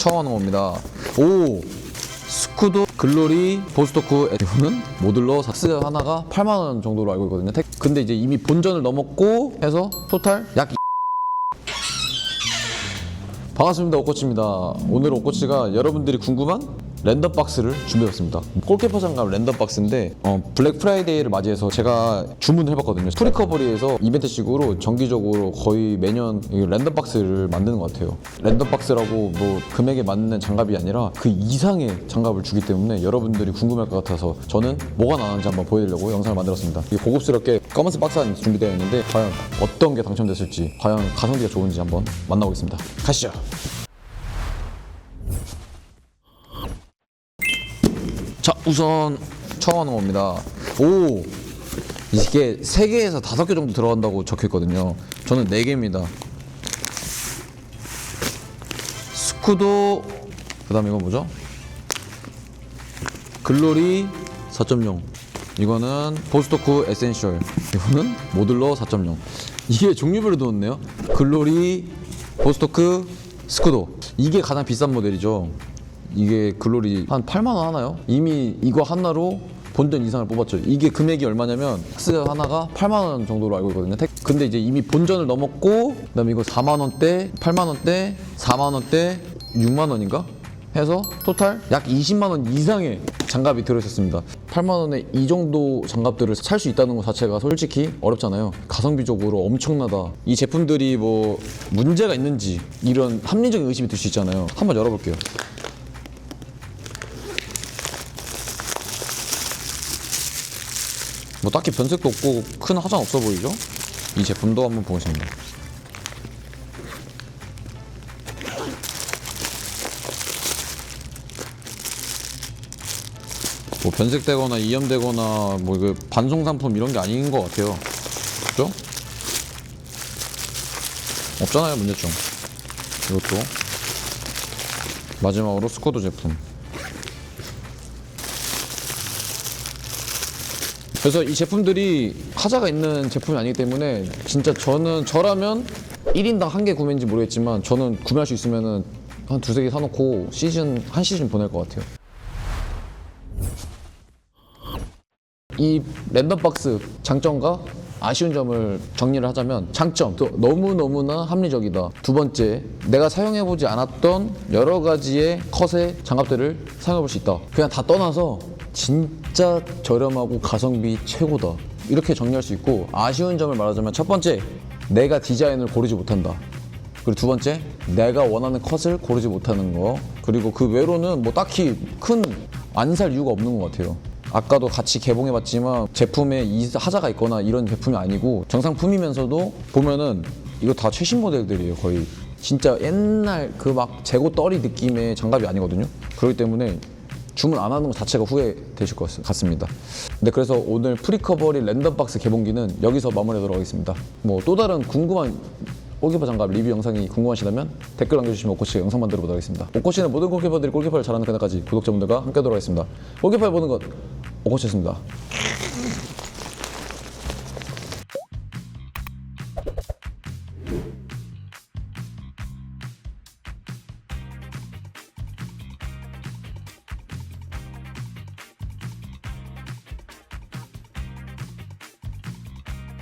처음 하는 겁니다. 오 스쿠도 글로리 보스토크 이거는 모듈러 사스 하나가 8만 원 정도로 알고 있거든요. 택- 근데 이제 이미 본전을 넘었고 해서 토탈 약 반갑습니다 오코치입니다 오늘 오코치가 여러분들이 궁금한 랜덤 박스를 준비했습니다. 골키퍼 장갑 랜덤 박스인데 어, 블랙 프라이데이를 맞이해서 제가 주문을 해봤거든요. 프리커버리에서 이벤트식으로 정기적으로 거의 매년 이 랜덤 박스를 만드는 것 같아요. 랜덤 박스라고 뭐 금액에 맞는 장갑이 아니라 그 이상의 장갑을 주기 때문에 여러분들이 궁금할 것 같아서 저는 뭐가 나왔는지 한번 보여드리려고 영상을 만들었습니다. 고급스럽게 검은색 박스 안에 준비되어 있는데 과연 어떤 게 당첨됐을지 과연 가성비가 좋은지 한번 만나보겠습니다. 가시죠 자 우선 처음 하는 겁니다. 오! 이게 3개에서 5개 정도 들어간다고 적혀 있거든요. 저는 4개입니다. 스쿠도 그 다음에 이건 뭐죠? 글로리 4.0 이거는 보스토크 에센셜. 이거는 모듈러 4.0 이게 종류별로 들었네요. 글로리 보스토크 스쿠도. 이게 가장 비싼 모델이죠 이게 글로리 한 8만 원 하나요? 이미 이거 하나로 본전 이상을 뽑았죠. 이게 금액이 얼마냐면 박스 하나가 8만 원 정도로 알고 있거든요. 택- 근데 이제 이미 본전을 넘었고 그다음에 이거 4만 원대, 8만 원대, 4만 원대, 6만 원인가? 해서 토탈 약 20만 원 이상의 장갑이 들어있었습니다. 8만 원에 이 정도 장갑들을 살 수 있다는 것 자체가 솔직히 어렵잖아요. 가성비적으로 엄청나다. 이 제품들이 뭐 문제가 있는지 이런 합리적인 의심이 들 수 있잖아요. 한번 열어볼게요. 뭐 딱히 변색도 없고 큰 하장 없어 보이죠? 이 제품도 한번 보겠습니다. 뭐 변색되거나 이염되거나 뭐 이거 반송 상품 이런 게 아닌 것 같아요. 그죠? 없잖아요 문제점. 이것도 마지막으로 스코드 제품. 그래서 이 제품들이 하자가 있는 제품이 아니기 때문에 진짜 저는 저라면 1인당 한 개 구매인지 모르겠지만 저는 구매할 수 있으면은 한 두세 개 사놓고 시즌 한 시즌 보낼 것 같아요. 이 랜덤 박스 장점과 아쉬운 점을 정리를 하자면 장점. 또 너무너무나 합리적이다. 두 번째 내가 사용해보지 않았던 여러 가지의 컷의 장갑들을 사용해볼 수 있다. 그냥 다 떠나서 진짜 저렴하고 가성비 최고다. 이렇게 정리할 수 있고 아쉬운 점을 말하자면 첫 번째 내가 디자인을 고르지 못한다. 그리고 두 번째 내가 원하는 컷을 고르지 못하는 거. 그리고 그 외로는 뭐 딱히 큰 안 살 이유가 없는 것 같아요. 아까도 같이 개봉해봤지만 제품에 이 하자가 있거나 이런 제품이 아니고 정상품이면서도 보면은 이거 다 최신 모델들이에요 거의. 진짜 옛날 그 막 재고 떨이 느낌의 장갑이 아니거든요. 그렇기 때문에 주문 안 하는 것 자체가 후회되실 것 같- 같습니다. 네, 그래서 오늘 프리커버리 랜덤 박스 개봉기는 여기서 마무리하도록 하겠습니다. 뭐 또 다른 궁금한 골키퍼 장갑 리뷰 영상이 궁금하시다면 댓글 남겨주시면 오코치가 영상 만들어 보도록 하겠습니다. 오코치는 모든 골키퍼들이 골키퍼를 잘하는 그날까지 구독자분들과 함께 하도록 하겠습니다. 골키퍼 보는 것 오코치였습니다.